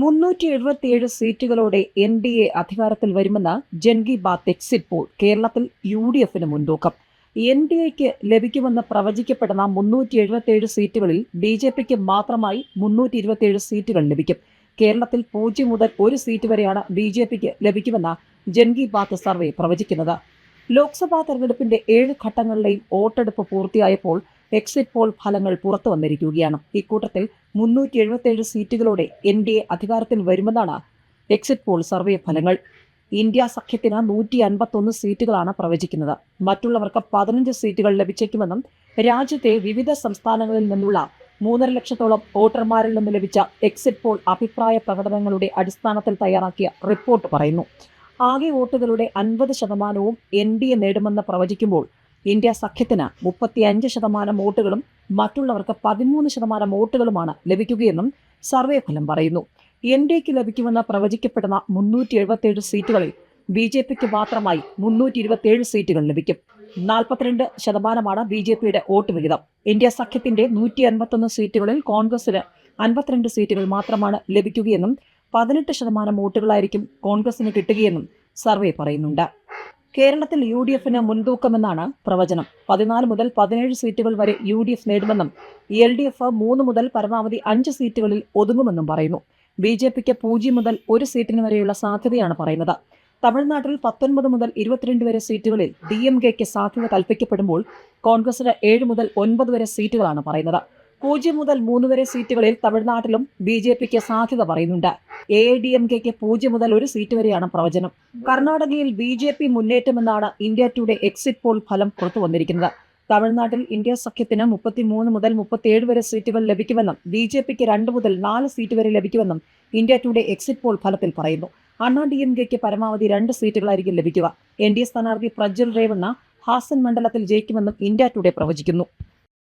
മുന്നൂറ്റി എഴുപത്തിയേഴ് സീറ്റുകളോടെ N D A അധികാരത്തിൽ വരുമെന്ന് ജൻഗി ബാത്ത് എക്സിറ്റ് പോൾ കേരളത്തിൽ യു ഡി എഫിന് മുൻതൂക്കം. എൻ ഡി എക്ക് ലഭിക്കുമെന്ന് പ്രവചിക്കപ്പെടുന്ന മുന്നൂറ്റി എഴുപത്തിയേഴ് സീറ്റുകളിൽ ബി ജെ പിക്ക് മാത്രമായി മുന്നൂറ്റി ഇരുപത്തിയേഴ് സീറ്റുകൾ ലഭിക്കും. കേരളത്തിൽ പൂജ്യം മുതൽ ഒരു സീറ്റ് വരെയാണ് ബി ജെ പിക്ക് ലഭിക്കുമെന്ന ജൻഗി ബാത്ത് സർവേ പ്രവചിക്കുന്നത്. ലോക്സഭാ തെരഞ്ഞെടുപ്പിന്റെ ഏഴ് ഘട്ടങ്ങളിലെയും വോട്ടെടുപ്പ് പൂർത്തിയായപ്പോൾ എക്സിറ്റ് പോൾ ഫലങ്ങൾ പുറത്തു വന്നിരിക്കുകയാണ്. ഇക്കൂട്ടത്തിൽ മുന്നൂറ്റി എഴുപത്തേഴ് സീറ്റുകളോടെ എൻ ഡി എ അധികാരത്തിൽ വരുമെന്നാണ് എക്സിറ്റ് പോൾ സർവേ ഫലങ്ങൾ. ഇന്ത്യ സഖ്യത്തിന് നൂറ്റി അൻപത്തൊന്ന് സീറ്റുകളാണ് പ്രവചിക്കുന്നത്. മറ്റുള്ളവർക്ക് പതിനഞ്ച് സീറ്റുകൾ ലഭിച്ചേക്കുമെന്നും രാജ്യത്തെ വിവിധ സംസ്ഥാനങ്ങളിൽ നിന്നുള്ള മൂന്നര ലക്ഷത്തോളം വോട്ടർമാരിൽ നിന്ന് ലഭിച്ച എക്സിറ്റ് പോൾ അഭിപ്രായ പ്രകടനങ്ങളുടെ അടിസ്ഥാനത്തിൽ തയ്യാറാക്കിയ റിപ്പോർട്ട് പറയുന്നു. ആകെ വോട്ടുകളുടെ അൻപത് ശതമാനവും എൻ ഡി എ നേടുമെന്ന് പ്രവചിക്കുമ്പോൾ ഇന്ത്യ സഖ്യത്തിന് മുപ്പത്തിയഞ്ച് ശതമാനം വോട്ടുകളും മറ്റുള്ളവർക്ക് പതിമൂന്ന് ശതമാനം വോട്ടുകളുമാണ് ലഭിക്കുകയെന്നും സർവേ ഫലം പറയുന്നു. എൻ ഡി എക്ക് ലഭിക്കുമെന്ന് പ്രവചിക്കപ്പെടുന്ന മുന്നൂറ്റി എഴുപത്തിയേഴ് സീറ്റുകളിൽ ബി ജെ പിക്ക് മാത്രമായി മുന്നൂറ്റി ഇരുപത്തിയേഴ് സീറ്റുകൾ ലഭിക്കും. നാൽപ്പത്തിരണ്ട് ശതമാനമാണ് ബി ജെ പിയുടെ വോട്ട് വിഹിതം. ഇന്ത്യ സഖ്യത്തിന്റെ നൂറ്റി അൻപത്തൊന്ന് സീറ്റുകളിൽ കോൺഗ്രസിന് അൻപത്തിരണ്ട് സീറ്റുകൾ മാത്രമാണ് ലഭിക്കുകയെന്നും പതിനെട്ട് ശതമാനം വോട്ടുകളായിരിക്കും കോൺഗ്രസിന് കിട്ടുകയെന്നും സർവേ പറയുന്നുണ്ട്. കേരളത്തിൽ യു ഡി എഫിന് മുൻതൂക്കമെന്നാണ് പ്രവചനം. പതിനാല് മുതൽ പതിനേഴ് സീറ്റുകൾ വരെ യു ഡി എഫ് നേടുമെന്നും എൽ ഡി എഫ് മൂന്ന് മുതൽ പരമാവധി അഞ്ച് സീറ്റുകളിൽ ഒതുങ്ങുമെന്നും പറയുന്നു. ബി ജെ പിക്ക് പൂജ്യം മുതൽ ഒരു സീറ്റിന് വരെയുള്ള സാധ്യതയാണ് പറയുന്നത്. തമിഴ്നാട്ടിൽ പത്തൊൻപത് മുതൽ ഇരുപത്തിരണ്ട് വരെ സീറ്റുകളിൽ ഡി എം കെക്ക് സാധ്യത കൽപ്പിക്കപ്പെടുമ്പോൾ കോൺഗ്രസിന് ഏഴ് മുതൽ ഒൻപത് വരെ സീറ്റുകളാണ് പറയുന്നത്. പൂജ്യം മുതൽ മൂന്ന് വരെ സീറ്റുകളിൽ തമിഴ്നാട്ടിലും ബി ജെ പിക്ക് സാധ്യത പറയുന്നുണ്ട്. എ ഡി എം കെക്ക് പൂജ്യം മുതൽ ഒരു സീറ്റ് വരെയാണ് പ്രവചനം. കർണാടകയിൽ ബി ജെ പി മുന്നേറ്റമെന്നാണ് ഇന്ത്യ ടുഡേ എക്സിറ്റ് പോൾ ഫലം പുറത്തു വന്നിരിക്കുന്നത്. തമിഴ്നാട്ടിൽ ഇന്ത്യ സഖ്യത്തിന് മുപ്പത്തിമൂന്ന് മുതൽ മുപ്പത്തിയേഴ് വരെ സീറ്റുകൾ ലഭിക്കുമെന്നും ബി ജെ പിക്ക് രണ്ട് മുതൽ നാല് സീറ്റ് വരെ ലഭിക്കുമെന്നും ഇന്ത്യ ടുഡേ എക്സിറ്റ് പോൾ ഫലത്തിൽ പറയുന്നു. അണ്ണാ ഡി എം കെക്ക് പരമാവധി രണ്ട് സീറ്റുകളായിരിക്കും ലഭിക്കുക. എൻ ഡി എ സ്ഥാനാർത്ഥി പ്രജ്വൽ രേവണ്ണ ഹാസൻ മണ്ഡലത്തിൽ ജയിക്കുമെന്നും ഇന്ത്യ ടുഡേ പ്രവചിക്കുന്നു.